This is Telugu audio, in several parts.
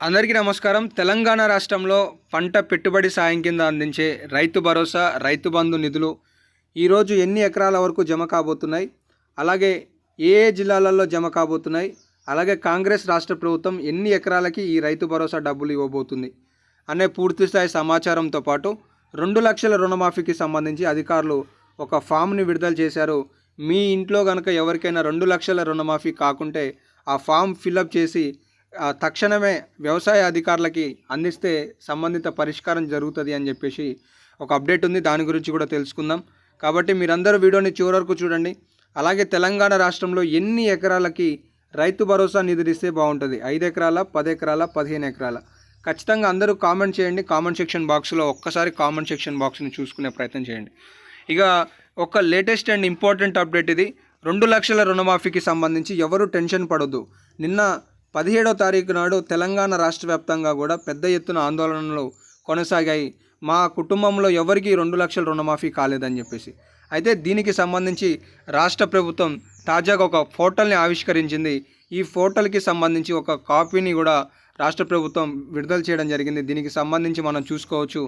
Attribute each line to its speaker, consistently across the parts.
Speaker 1: అందరికీ నమస్కారం. తెలంగాణ రాష్ట్రంలో పంట పెట్టుబడి సాయం కింద అందించే రైతు భరోసా రైతు బంధు నిధులు ఈరోజు ఎన్ని ఎకరాల వరకు జమ కాబోతున్నాయి? అలాగే ఏ ఏ జిల్లాలలో జమ కాబోతున్నాయి? అలాగే కాంగ్రెస్ రాష్ట్ర ప్రభుత్వం ఎన్ని ఎకరాలకి ఈ రైతు భరోసా డబ్బులు ఇవ్వబోతుంది? అనే పూర్తిస్థాయి సమాచారంతో పాటు రెండు లక్షల రుణమాఫీకి సంబంధించి అధికారులు ఒక ఫామ్ని విడుదల చేశారు. మీ ఇంట్లో కనుక ఎవరికైనా రెండు లక్షల రుణమాఫీ కాకుంటే ఆ ఫామ్ ఫిలప్ చేసి తక్షణమే వ్యవసాయ అధికారులకి అందిస్తే సంబంధిత పరిష్కారం జరుగుతుంది అని చెప్పేసి ఒక అప్డేట్ ఉంది. దాని గురించి కూడా తెలుసుకుందాం. కాబట్టి మీరందరూ వీడియోని చివరి వరకు చూడండి. అలాగే తెలంగాణ రాష్ట్రంలో ఎన్ని ఎకరాలకి రైతు భరోసా నిధులిస్తే బాగుంటుంది? ఐదు ఎకరాల పది ఎకరాల పదిహేను ఎకరాల? ఖచ్చితంగా అందరూ కామెంట్ చేయండి. కామెంట్ సెక్షన్ బాక్స్లో ఒక్కసారి కామెంట్ సెక్షన్ బాక్స్ని చూసుకునే ప్రయత్నం చేయండి. ఇక ఒక లేటెస్ట్ అండ్ ఇంపార్టెంట్ అప్డేట్ ఇది. రెండు లక్షల రుణమాఫీకి సంబంధించి ఎవరు టెన్షన్ పడొద్దు. నిన్న పదిహేడో తారీఖు నాడు తెలంగాణ రాష్ట్ర వ్యాప్తంగా కూడా పెద్ద ఎత్తున ఆందోళనలు కొనసాగాయి. మా కుటుంబంలో ఎవరికీ రెండు లక్షల రుణమాఫీ కాలేదని చెప్పేసి. అయితే దీనికి సంబంధించి రాష్ట్ర ప్రభుత్వం తాజాగా ఒక పోర్టల్ని ఆవిష్కరించింది. ఈ పోర్టల్కి సంబంధించి ఒక కాపీని కూడా రాష్ట్ర ప్రభుత్వం విడుదల చేయడం జరిగింది. దీనికి సంబంధించి మనం చూసుకోవచ్చు.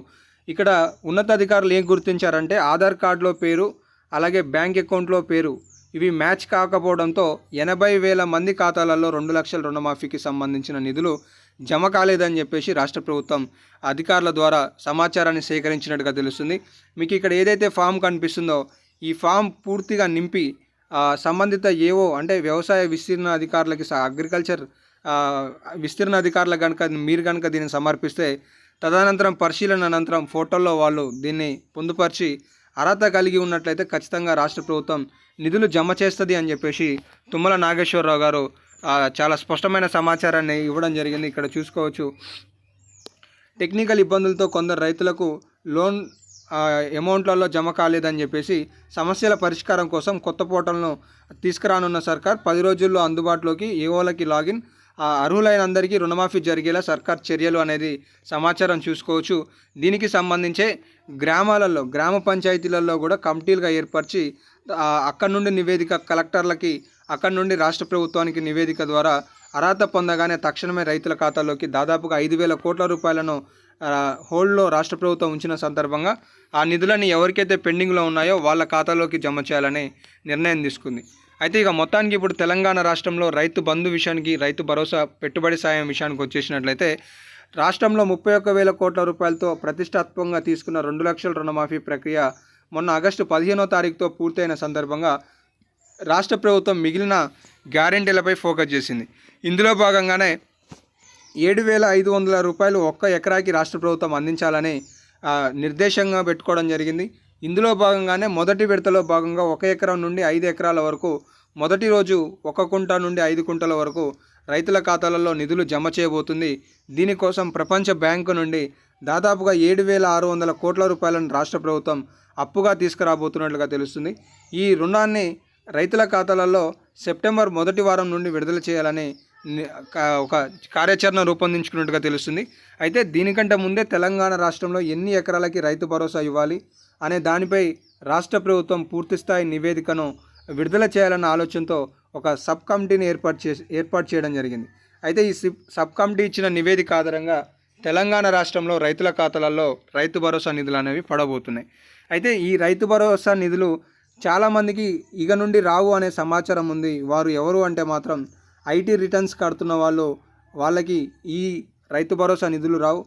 Speaker 1: ఇక్కడ ఉన్నతాధికారులు ఏం గుర్తించారంటే ఆధార్ కార్డులో పేరు అలాగే బ్యాంక్ అకౌంట్లో పేరు ఇవి మ్యాచ్ కాకపోవడంతో ఎనభై వేల మంది ఖాతాలలో రెండు లక్షల రుణమాఫీకి సంబంధించిన నిధులు జమ కాలేదని చెప్పేసి రాష్ట్ర ప్రభుత్వం అధికారుల ద్వారా సమాచారాన్ని సేకరించినట్టుగా తెలుస్తుంది. మీకు ఇక్కడ ఏదైతే ఫామ్ కనిపిస్తుందో ఈ ఫామ్ పూర్తిగా నింపి సంబంధిత ఏవో అంటే వ్యవసాయ విస్తీర్ణ అధికారులకి అగ్రికల్చర్ విస్తీర్ణ అధికారులకు కనుక మీరు కనుక దీన్ని సమర్పిస్తే తదనంతరం పరిశీలన అనంతరం ఫోటోల్లో వాళ్ళు దీన్ని పొందుపరిచి అర్హత కలిగి ఉన్నట్లయితే ఖచ్చితంగా రాష్ట్ర ప్రభుత్వం నిధులు జమ చేస్తుంది అని చెప్పేసి తుమ్మల నాగేశ్వరరావు గారు చాలా స్పష్టమైన సమాచారాన్ని ఇవ్వడం జరిగింది. ఇక్కడ చూసుకోవచ్చు. టెక్నికల్ ఇబ్బందులతో కొందరు రైతులకు లోన్ అమౌంట్లలో జమ కాలేదని చెప్పేసి సమస్యల పరిష్కారం కోసం కొత్త పోర్టల్ను తీసుకురానున్న సర్కార్ పది రోజుల్లో అందుబాటులోకి ఏఓలకి లాగిన్ ఆ, అర్హులైన అందరికీ రుణమాఫీ జరిగేలా సర్కార్ చర్యలు అనేది సమాచారం చూసుకోవచ్చు. దీనికి సంబంధించే గ్రామాలలో గ్రామ పంచాయతీలలో కూడా కమిటీలుగా ఏర్పరిచి అక్కడ నుండి నివేదిక కలెక్టర్లకి అక్కడ నుండి రాష్ట్ర ప్రభుత్వానికి నివేదిక ద్వారా అర్హత పొందగానే తక్షణమే రైతుల ఖాతాలోకి దాదాపుగా ఐదు వేల కోట్ల రూపాయలను హోల్డ్లో రాష్ట్ర ప్రభుత్వం ఉంచిన సందర్భంగా ఆ నిధులని ఎవరికైతే పెండింగ్లో ఉన్నాయో వాళ్ళ ఖాతాలోకి జమ చేయాలని నిర్ణయం తీసుకుంది. అయితే ఇక మొత్తానికి ఇప్పుడు తెలంగాణ రాష్ట్రంలో రైతు బంధు విషయానికి రైతు భరోసా పెట్టుబడి సాయం విషయానికి వచ్చేసినట్లయితే రాష్ట్రంలో ముప్పై ఒక్క వేల కోట్ల రూపాయలతో ప్రతిష్టాత్మకంగా తీసుకున్న రెండు లక్షల రుణమాఫీ ప్రక్రియ మొన్న ఆగస్టు పదిహేనో తారీఖుతో పూర్తయిన సందర్భంగా రాష్ట్ర ప్రభుత్వం మిగిలిన గ్యారెంటీలపై ఫోకస్ చేసింది. ఇందులో భాగంగానే ఏడు వేల ఐదు వందల రూపాయలు ఒక్క ఎకరాకి రాష్ట్ర ప్రభుత్వం అందించాలని నిర్దేశంగా పెట్టుకోవడం జరిగింది. ఇందులో భాగంగానే మొదటి విడతలో భాగంగా ఒక ఎకరం నుండి ఐదు ఎకరాల వరకు మొదటి రోజు ఒక కుంట నుండి ఐదు కుంటల వరకు రైతుల ఖాతాలలో నిధులు జమ చేయబోతుంది. దీనికోసం ప్రపంచ బ్యాంకు నుండి దాదాపుగా ఏడు వేల ఆరు వందల కోట్ల రూపాయలను రాష్ట్ర ప్రభుత్వం అప్పుగా తీసుకురాబోతున్నట్లుగా తెలుస్తుంది. ఈ రుణాన్ని రైతుల ఖాతాలలో సెప్టెంబర్ మొదటి వారం నుండి విడుదల చేయాలని ఒక కార్యాచరణ రూపొందించుకున్నట్టుగా తెలుస్తుంది. అయితే దీనికంటే ముందే తెలంగాణ రాష్ట్రంలో ఎన్ని ఎకరాలకి రైతు భరోసా ఇవ్వాలి? అనే దానిపై రాష్ట్ర ప్రభుత్వం పూర్తిస్థాయి నివేదికను విడుదల చేయాలన్న ఆలోచనతో ఒక సబ్ కమిటీని ఏర్పాటు చేసి ఏర్పాటు చేయడం జరిగింది. అయితే ఈ సిబ్ సబ్ కమిటీ ఇచ్చిన నివేదిక ఆధారంగా తెలంగాణ రాష్ట్రంలో రైతుల ఖాతాలలో రైతు భరోసా నిధులు అనేవి పడబోతున్నాయి. అయితే ఈ రైతు భరోసా నిధులు చాలామందికి ఇక నుండి రావు అనే సమాచారం ఉంది. వారు ఎవరు అంటే మాత్రం ఐటీ రిటర్న్స్ కడుతున్న వాళ్ళు వాళ్ళకి ఈ రైతు భరోసా నిధులు రావు.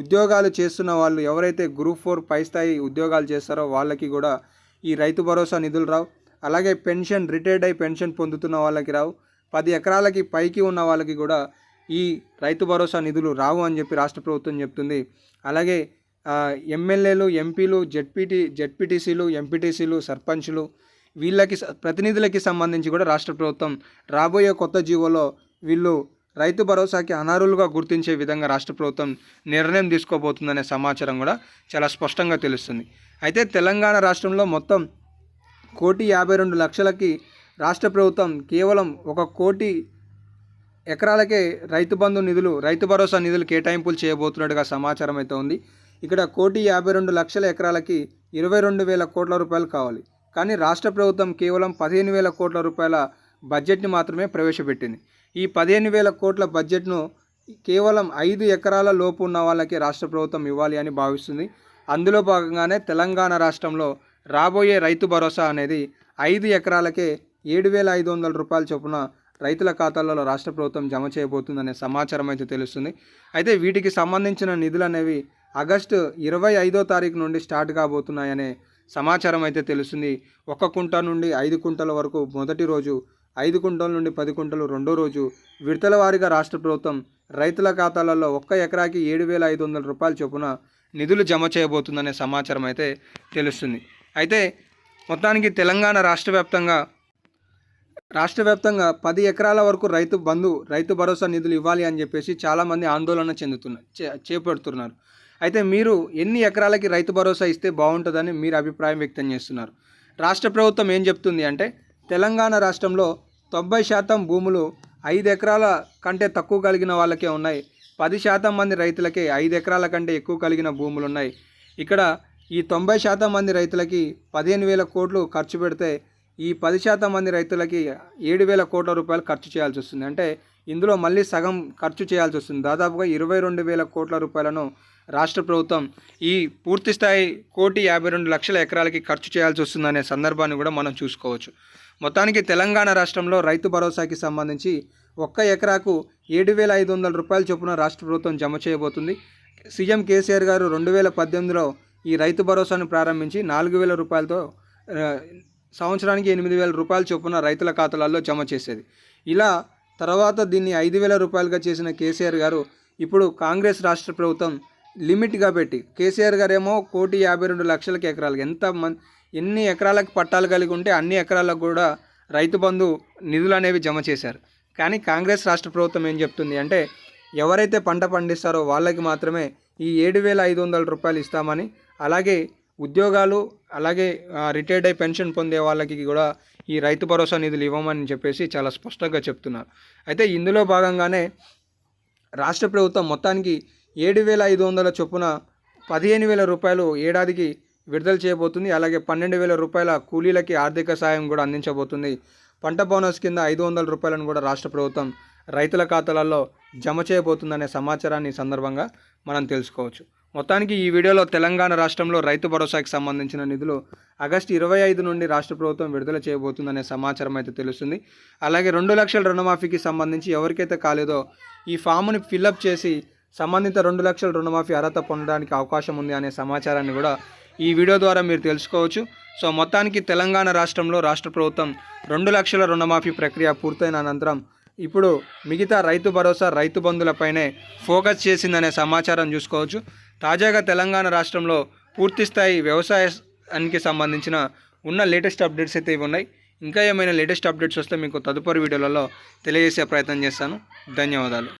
Speaker 1: ఉద్యోగాలు చేస్తున్న వాళ్ళు ఎవరైతే గ్రూప్ ఫోర్ పై స్థాయి ఉద్యోగాలు చేస్తారో వాళ్ళకి కూడా ఈ రైతు భరోసా నిధులు రావు. అలాగే పెన్షన్ రిటైర్డ్ అయి పెన్షన్ పొందుతున్న వాళ్ళకి రావు. పది ఎకరాలకి పైకి ఉన్న వాళ్ళకి కూడా ఈ రైతు భరోసా నిధులు రావు అని చెప్పి రాష్ట్ర ప్రభుత్వం చెప్తుంది. అలాగే ఎమ్మెల్యేలు ఎంపీలు జెడ్పీటీ జెడ్పీటీసీలు ఎంపీటీసీలు సర్పంచ్లు వీళ్ళకి ప్రతినిధులకి సంబంధించి కూడా రాష్ట్ర ప్రభుత్వం రాబోయే కొత్త జీవోలో వీళ్ళు రైతు భరోసాకి అనర్హులుగా గుర్తించే విధంగా రాష్ట్ర ప్రభుత్వం నిర్ణయం తీసుకోబోతుందనే సమాచారం కూడా చాలా స్పష్టంగా తెలుస్తుంది. అయితే తెలంగాణ రాష్ట్రంలో మొత్తం కోటి యాభై రెండు లక్షలకి రాష్ట్ర ప్రభుత్వం కేవలం ఒక కోటి ఎకరాలకే రైతు బంధు నిధులు రైతు భరోసా నిధులు కేటాయింపులు చేయబోతున్నట్టుగా సమాచారం అయితే ఉంది. ఇక్కడ కోటి యాభై రెండు లక్షల ఎకరాలకి ఇరవై రెండు వేల కోట్ల రూపాయలు కావాలి. కానీ రాష్ట్ర ప్రభుత్వం కేవలం పదిహేను వేల కోట్ల రూపాయల బడ్జెట్ని మాత్రమే ప్రవేశపెట్టింది. ఈ పదిహేను వేల కోట్ల బడ్జెట్ను కేవలం ఐదు ఎకరాల లోపు ఉన్న వాళ్ళకి రాష్ట్ర ప్రభుత్వం ఇవ్వాలి అని భావిస్తుంది. అందులో భాగంగానే తెలంగాణ రాష్ట్రంలో రాబోయే రైతు భరోసా అనేది ఐదు ఎకరాలకే ఏడు వేల ఐదు వందల రూపాయల చొప్పున రైతుల ఖాతాలలో రాష్ట్ర ప్రభుత్వం జమ చేయబోతుందనే సమాచారం అయితే తెలుస్తుంది. అయితే వీటికి సంబంధించిన నిధులు అనేవి ఆగస్టు ఇరవై ఐదో తారీఖు నుండి స్టార్ట్ కాబోతున్నాయనే సమాచారం అయితే తెలుస్తుంది. ఒక కుంట నుండి ఐదు కుంటల వరకు మొదటి రోజు ఐదు కుంటల నుండి పది కుంటలు రెండో రోజు విడతల వారీగా రాష్ట్ర ప్రభుత్వం రైతుల ఖాతాలలో ఒక్క ఎకరాకి ఏడు వేల ఐదు వందల రూపాయల చొప్పున నిధులు జమ చేయబోతుందనే సమాచారం అయితే తెలుస్తుంది. అయితే మొత్తానికి తెలంగాణ రాష్ట్ర వ్యాప్తంగా రాష్ట్ర వ్యాప్తంగా పది ఎకరాల వరకు రైతు బంధు రైతు భరోసా నిధులు ఇవ్వాలి అని చెప్పేసి చాలామంది ఆందోళన చెందుతున్నారు చే- చేపడుతున్నారు. అయితే మీరు ఎన్ని ఎకరాలకి రైతు భరోసా ఇస్తే బాగుంటుందని మీరు అభిప్రాయం వ్యక్తం చేస్తున్నారు. రాష్ట్ర ప్రభుత్వం ఏం చెప్తుంది అంటే తెలంగాణ రాష్ట్రంలో తొంభై శాతం భూములు ఐదు ఎకరాల కంటే తక్కువ కలిగిన వాళ్ళకే ఉన్నాయి. పది శాతం మంది రైతులకే ఐదు ఎకరాల కంటే ఎక్కువ కలిగిన భూములు ఉన్నాయి ఇక్కడ ఈ తొంభై శాతం మంది రైతులకి పదిహేను వేల కోట్లు ఖర్చు పెడితే ఈ పది శాతం మంది రైతులకి ఏడు వేల కోట్ల రూపాయలు ఖర్చు చేయాల్సి వస్తుంది. అంటే ఇందులో మళ్ళీ సగం ఖర్చు చేయాల్సి వస్తుంది. దాదాపుగా ఇరవై రెండు వేల కోట్ల రూపాయలను రాష్ట్ర ప్రభుత్వం ఈ పూర్తి స్థాయి కోటి యాభై రెండు లక్షల ఎకరాలకి ఖర్చు చేయాల్సి వస్తుందనే సందర్భాన్ని కూడా మనం చూసుకోవచ్చు. మొత్తానికి తెలంగాణ రాష్ట్రంలో రైతు భరోసాకి సంబంధించి ఒక్క ఎకరాకు ఏడు వేల ఐదు వందల రూపాయల చొప్పున రాష్ట్ర ప్రభుత్వం జమ చేయబోతుంది. సీఎం కేసీఆర్ గారు రెండు వేల పద్దెనిమిదిలో ఈ రైతు భరోసాను ప్రారంభించి నాలుగు వేల రూపాయలతో సంవత్సరానికి ఎనిమిది వేల రూపాయల చొప్పున రైతుల ఖాతాలలో జమ చేసేది. ఇలా తర్వాత దీన్ని ఐదు వేల రూపాయలుగా చేసిన కేసీఆర్ గారు ఇప్పుడు కాంగ్రెస్ రాష్ట్ర ప్రభుత్వం లిమిట్గా పెట్టి కేసీఆర్ గారు ఏమో కోటి యాభై రెండు లక్షలకి ఎకరాలు ఎంత మంది ఎన్ని ఎకరాలకు పట్టాలు కలిగి ఉంటే అన్ని ఎకరాలకు కూడా రైతు బంధు నిధులు అనేవి జమ చేశారు. కానీ కాంగ్రెస్ రాష్ట్ర ప్రభుత్వం ఏం చెప్తుంది అంటే ఎవరైతే పంట పండిస్తారో వాళ్ళకి మాత్రమే ఈ ఏడు వేల ఐదు వందల రూపాయలు ఇస్తామని అలాగే ఉద్యోగాలు అలాగే రిటైర్డ్ అయి పెన్షన్ పొందే వాళ్ళకి కూడా ఈ రైతు భరోసా నిధులు ఇవ్వమని చెప్పేసి చాలా స్పష్టంగా చెప్తున్నారు. అయితే ఇందులో భాగంగానే రాష్ట్ర ప్రభుత్వం మొత్తానికి ఏడు వేల ఐదు వందల చొప్పున పదిహేను వేల రూపాయలు ఏడాదికి విడుదల చేయబోతుంది. అలాగే పన్నెండు వేల రూపాయల కూలీలకి ఆర్థిక సాయం కూడా అందించబోతుంది. పంట బోనస్ కింద ఐదు వందల రూపాయలను కూడా రాష్ట్ర ప్రభుత్వం రైతుల ఖాతాలలో జమ చేయబోతుందనే సమాచారాన్ని సందర్భంగా మనం తెలుసుకోవచ్చు. మొత్తానికి ఈ వీడియోలో తెలంగాణ రాష్ట్రంలో రైతు భరోసాకి సంబంధించిన నిధులు ఆగస్టు ఇరవై ఐదు నుండి రాష్ట్ర ప్రభుత్వం విడుదల చేయబోతుందనే సమాచారం అయితే తెలుస్తుంది. అలాగే రెండు లక్షల రుణమాఫీకి సంబంధించి ఎవరికైతే కాలేదో ఈ ఫామ్ని ఫిల్అప్ చేసి సంబంధిత రెండు లక్షల రుణమాఫీ అర్హత పొందడానికి అవకాశం ఉంది అనే సమాచారాన్ని కూడా ఈ వీడియో ద్వారా మీరు తెలుసుకోవచ్చు. సో మొత్తానికి తెలంగాణ రాష్ట్రంలో రాష్ట్ర ప్రభుత్వం రెండు లక్షల రుణమాఫీ ప్రక్రియ పూర్తయిన అనంతరం ఇప్పుడు మిగతా రైతు భరోసా రైతు బంధులపైనే ఫోకస్ చేసిందనే సమాచారం చూసుకోవచ్చు. తాజాగా తెలంగాణ రాష్ట్రంలో పూర్తి స్థాయి వ్యవసాయానికి సంబంధించిన ఉన్న లేటెస్ట్ అప్డేట్స్ అయితే ఇవి ఉన్నాయి. ఇంకా ఏమైనా లేటెస్ట్ అప్డేట్స్ వస్తే మీకు తదుపరి వీడియోలలో తెలియజేసే ప్రయత్నం చేస్తాను. ధన్యవాదాలు.